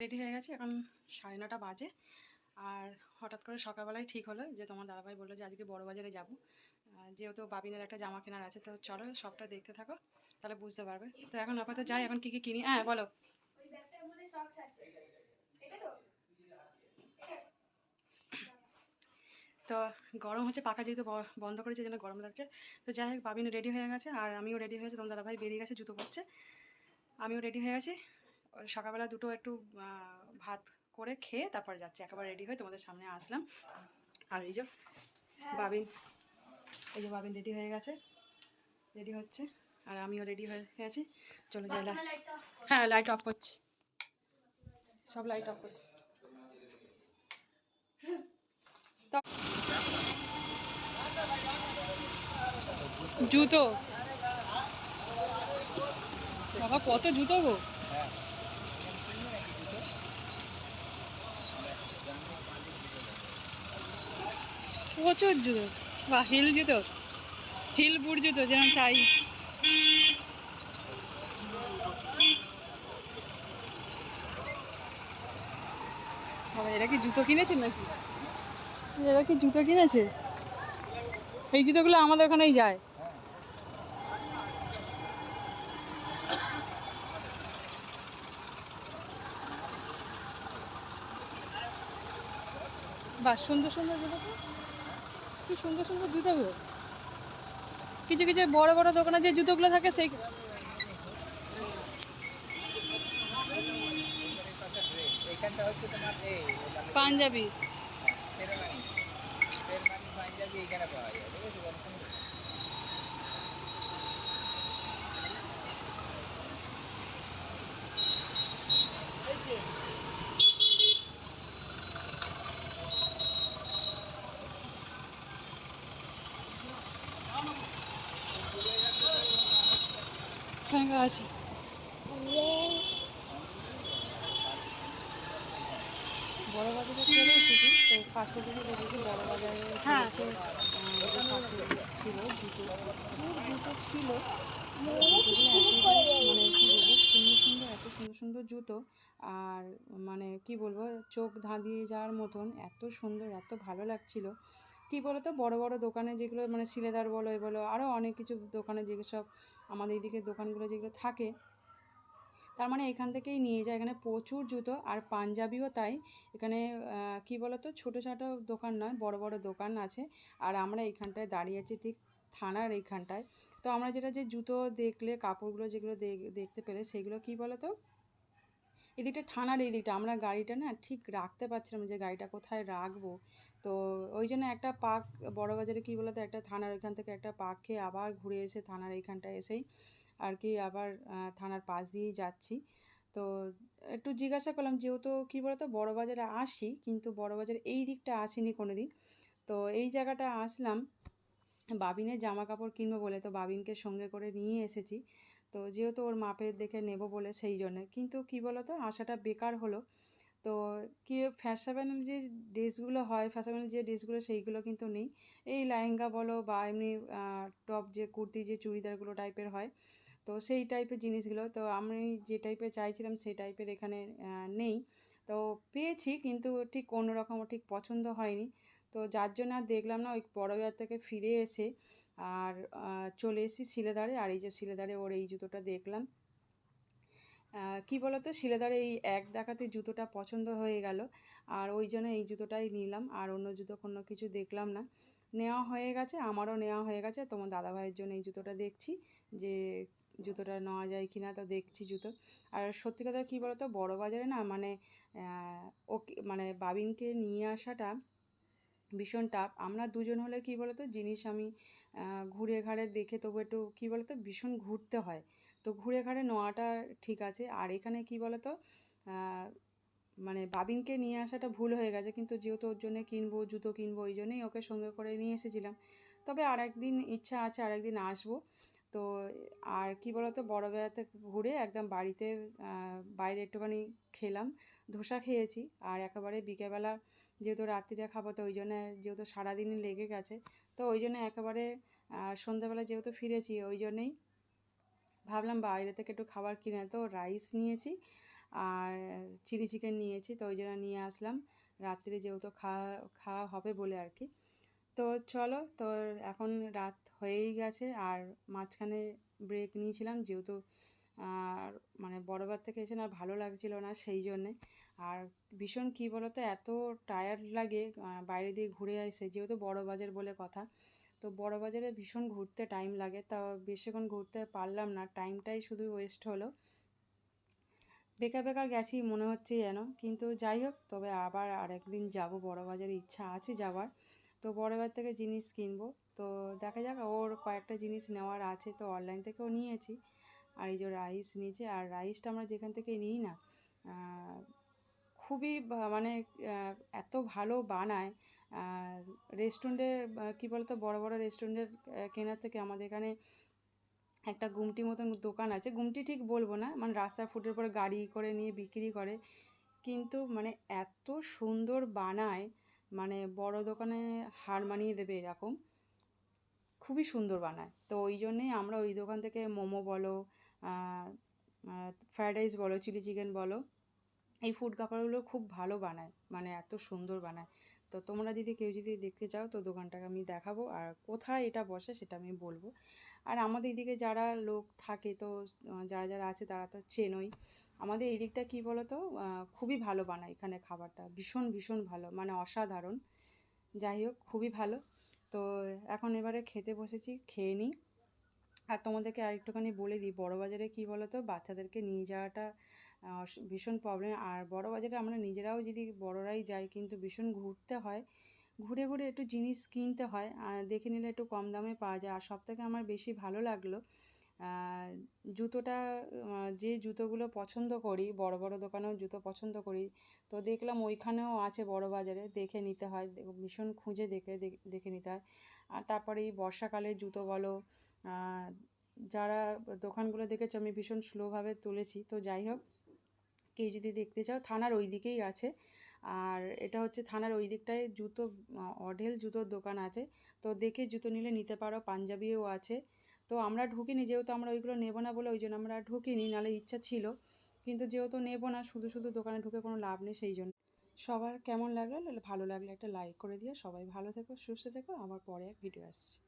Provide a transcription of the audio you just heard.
Ready হয়ে গেছে, এখন সাড়ে নটা বাজে। আর হঠাৎ করে সকালবেলায় ঠিক হলো যে, তোমার দাদাভাই বলল যে, আজকে বড় বাজারে যাব। যেহেতু বাবিনের একটা জামা কেনার আছে, তো চলো সবটা দেখতে থাকো, তাহলে বুঝতে পারবে। তো এখন আপাতত যাই, এখন কী কী কিনি? হ্যাঁ বলো ওই ব্যাগটার মধ্যে সক্স আছে এটা তো গরম হচ্ছে পাকা যেহেতু বন্ধ করেছে যেন গরম লাগছে। তো যাই হোক বাবিন রেডি হয়ে গেছে আর আমিও রেডি হয়েছে তোমার দাদাভাই বেরিয়ে গেছে জুতো পরছে। আমিও রেডি হয়ে গেছি। সকালবেলা দুটো একটু ভাত করে খেয়ে তারপর যাচ্ছি। একেবারে রেডি হয়ে তোমাদের সামনে আসলাম। আর এই যে বাবিন এই যে বাবিন রেডি হয়ে গেছে রেডি হচ্ছে আর আমিও রেডি হয়ে গেছি। চলো যাই হ্যাঁ লাইট অফ করছি। সব লাইট অফ করছি। জুতো? বাবা, কত জুতো গো? প্রচুর জুতো। বা, হিল জুতো। হিল বুট জুতো যেন চাই। বাবা, এরা কি জুতো কিনেছে নাকি? এরা কি জুতো কিনেছে? এই জুতোগুলো আমাদের ওখানেই যায়। বাহ, সুন্দর সুন্দর জুতো কি সুন্দর সুন্দর জুতোগুলো কিছু কিছু বড় বড় দোকানে যে জুতোগুলো থাকে সেই পাঞ্জাবি। এখানে পাওয়া যায় ঠিক আছে বর্তমানে ফাঁকা চলে এসেছি। তো ফার্স্টের দিকে দেখেছি বড় বাজারে হ্যাঁ। হচ্ছে ছিল জুতো। প্রচুর জুতো ছিল। মানে কী বলব সুন্দর সুন্দর এত সুন্দর সুন্দর জুতো। আর মানে কি বলব চোখ ধাঁধিয়ে যাওয়ার মতন এত সুন্দর এত ভালো লাগছিল। কী বলো তো বড় বড় দোকানে যেগুলো মানে সিলেদার বলো এ বলো আরও অনেক কিছু দোকানে যেগুলো সব আমাদের এদিকে দোকানগুলো যেগুলো থাকে তার মানে এখান থেকেই নিয়ে যায়। এখানে প্রচুর জুতো আর পাঞ্জাবিও তাই। এখানে কি বলতো? ছোটো ছোটো দোকান নয়, বড় বড় দোকান আছে। আর আমরা এইখানটায় দাঁড়িয়ে আছি ঠিক থানার এইখানটায় তো আমরা যেটা যে জুতো দেখলে, কাপড়গুলো যেগুলো দেখ- দেখতে পেলে, সেগুলো কি বলতো? এদিকটা থানার এই দিকটা আমরা গাড়িটা না ঠিক রাখতে পারছিলাম যে গাড়িটা কোথায় রাখব। তো ওই জন্য একটা পাক বড় বাজারে কী বলতো? একটা থানার ওইখান থেকে একটা পাক খেয়ে আবার ঘুরে এসে থানার এইখানটায় এসেই আর কি আবার থানার পাশ দিয়েই যাচ্ছি। তো একটু জিজ্ঞাসা করলাম, যেহেতু কী বলতো, বড় বাজারে আসি, কিন্তু বড় বাজারে এই দিকটা আসিনি কোনো দিন তো এই জায়গাটা আসলাম, বাবিনের জামা কাপড় কিনবো বলে, তো বাবিনকে সঙ্গে করে নিয়ে এসেছি। তো যেহেতু ওর মাপের দেখে নেব বলে, সেই জন্যে। কিন্তু কী বলো তো আসাটা বেকার হলো। তো কি ফ্যাশনেবল যে ড্রেসগুলো হয় ফ্যাশনেবল যে ড্রেসগুলো, সেইগুলো কিন্তু নেই। এই লেহেঙ্গা বলো বা এমনি টপ যে, কুর্তি যে, চুড়িদারগুলো টাইপের হয় তো সেই টাইপের জিনিসগুলো। তো আমি যে টাইপের চাইছিলাম সেই টাইপের এখানে নেই। তো পেয়েছি কিন্তু ঠিক অন্যরকম ঠিক পছন্দ হয়নি। তো যার জন্য আর দেখলাম না, ওই বড় বাজার থেকে ফিরে এসে আর চলে এসেছি শিলেদারে। আর এই যে শিলেদারে ওর এই জুতোটা দেখলাম। কি বলতো? শিলেদারে এই এক দেখাতে জুতোটা পছন্দ হয়ে গেল। আর ওই জন্য এই জুতোটাই নিলাম। আর অন্য জুতো কোনো কিছু দেখলাম না। নেওয়া হয়ে গেছে, আমারও নেওয়া হয়ে গেছে। তোমার দাদাভাইয়ের জন্য এই জুতোটা দেখছি যে জুতোটা নেওয়া যায় কি না তো দেখছি জুতো। আর সত্যি কথা কী বলতো, বড় বাজারে না মানে ওকে মানে বাবিনকে নিয়ে আসাটা ভীষণ টাফ আমরা দুজন হলে কি বলতো, জিনিস আমি ঘুরে ঘাড়ে দেখে তবু একটু কী বলতো, ভীষণ ঘুরতে হয়। তো ঘুরে ঘাড়ে নেওয়াটা ঠিক আছে। আর এখানে কি বলতো মানে বাবিনকে নিয়ে আসাটা ভুল হয়ে গেছে। কিন্তু যেহেতু ওর জন্য কিনবো, জুতো কিনবো, ওই জন্যেই ওকে সঙ্গে করে নিয়ে এসেছিলাম। তবে আর একদিন ইচ্ছা আছে আর একদিন আসব। তো আর কি বলতো বড় বাজার থেকে ঘুরে একদম বাড়িতে বাইরে একটুখানি খেলাম, ধোসা খেয়েছি। আর একেবারে বিকেলবেলা যেহেতু রাত্রিরে খাব, তো ওই জন্য যেহেতু সারাদিনই লেগে গেছে, তো ওই জন্য একেবারে সন্ধ্যাবেলা যেহেতু ফিরেছি, ওই জন্যেই ভাবলাম বাইরে থেকে একটু খাবার কিনে, তো রাইস নিয়েছি আর চিলি চিকেন নিয়েছি, তো ওই জন্য নিয়ে আসলাম। রাত্রে যেহেতু খাওয়া খাওয়া হবে বলে আর কি। তো চলো তো এখন রাত হয়েই গেছে। আর মাঝখানে ব্রেক নিয়েছিলাম যেহেতু, আর মানে বড়বার থেকে এসে না ভালো লাগছিল না সেই জন্যে। আর ভীষণ কী বলো তো এত টায়ার্ড লাগে বাইরে দিয়ে ঘুরে আসে যেহেতু বড় বাজার বলে কথা। তো বড় বাজারে ভীষণ ঘুরতে টাইম লাগে। তা বেশিক্ষণ ঘুরতে পারলাম না টাইমটাই শুধু ওয়েস্ট হলো। বেকার বেকার গেছি, মনে হচ্ছে যেন। কিন্তু যাই হোক, তবে আবার আরেকদিন যাব। বড় বাজারে ইচ্ছা আছে যাওয়ার। তো বড় বাজার থেকে জিনিস কিনবো। তো দেখা যাক, ওর কয়েকটা জিনিস নেওয়ার আছে, তো অনলাইন থেকেও নিয়েছি। আর এই যে রাইস নিয়েছি, আর রাইসটা আমরা যেখান থেকে নিই না খুবই মানে এত ভালো বানায়। রেস্টুরেন্টে কী বলতো, বড় বড় রেস্টুরেন্টের কেনার থেকে আমাদের এখানে একটা গুমটি মতন দোকান আছে। গুমটি ঠিক বলব না মানে রাস্তার ফুটের পরে গাড়ি করে নিয়ে বিক্রি করে। কিন্তু মানে এত সুন্দর বানায় মানে বড় দোকানে হার মানিয়ে দেবে এরকম। খুবই সুন্দর বানায়। তো ওই জন্যেই আমরা ওই দোকান থেকে মোমো বলো ফ্রায়েড রাইস বলো, চিলি চিকেন বলো, এই ফুড কাপড়গুলো খুব ভালো বানায়। মানে এত সুন্দর বানায়। তো তোমরা যদি কেউ যদি দেখতে চাও, তো দোকানটাকে আমি দেখাবো। আর কোথায় এটা বসে সেটা আমি বলব। আর আমাদের এদিকে যারা লোক থাকে, তো যারা যারা আছে তারা তো চেনই। আমাদের এই দিকটা কী বলো তো খুবই ভালো বানায় এখানে খাবারটা। ভীষণ ভীষণ ভালো মানে অসাধারণ। যাই হোক, খুবই ভালো। তো এখন এবারে খেতে বসেছি, খেয়ে নিই। আর তোমাদেরকে আর একটুখানি বলে দিই বড় বাজারে কী বলো তো বাচ্চাদেরকে নিয়ে যাওয়াটা ভীষণ প্রবলেম আর বড় বাজারে আমরা নিজেরাও যদি বড়রাই যাই, কিন্তু ভীষণ ঘুরতে হয়। ঘুরে ঘুরে একটু জিনিস কিনতে হয় দেখে নিলে একটু কম দামে পাওয়া যায়। আর সব থেকে আমার বেশি ভালো লাগল জুতোটা যে জুতোগুলো পছন্দ করি, বড় বড় দোকানেও জুতো পছন্দ করি, তো দেখলাম ওইখানেও আছে বড় বাজারে, দেখে নিতে হয় ভীষণ খুঁজে দেখে দেখে নিতে হয়। আর তারপরে এই বর্ষাকালে জুতো বলো যারা দোকানগুলো দেখেছ, আমি ভীষণ স্লোভাবে তুলেছি। তো যাই হোক কেউ যদি দেখতে চাও, থানার ওই দিকেই আছে। আর এটা হচ্ছে থানার ওই দিকটায় জুতো অঢেল জুতোর দোকান আছে। তো দেখে জুতো নিলে নিতে পারো, পাঞ্জাবিও আছে। তো আমরা ঢুকিনি, যেহেতু আমরা ওইগুলো নেব না বলে ওই জন্য আমরা ঢুকিনি, নাহলে ইচ্ছা ছিল। কিন্তু যেহেতু নেব না, শুধু শুধু দোকানে ঢুকে কোনো লাভ নেই সেই জন্য। সবার কেমন লাগল? ভালো লাগলে একটা লাইক করে দিও। সবাই ভালো থেকো, সুস্থ থেকো। আমার পরে এক ভিডিও আসছে।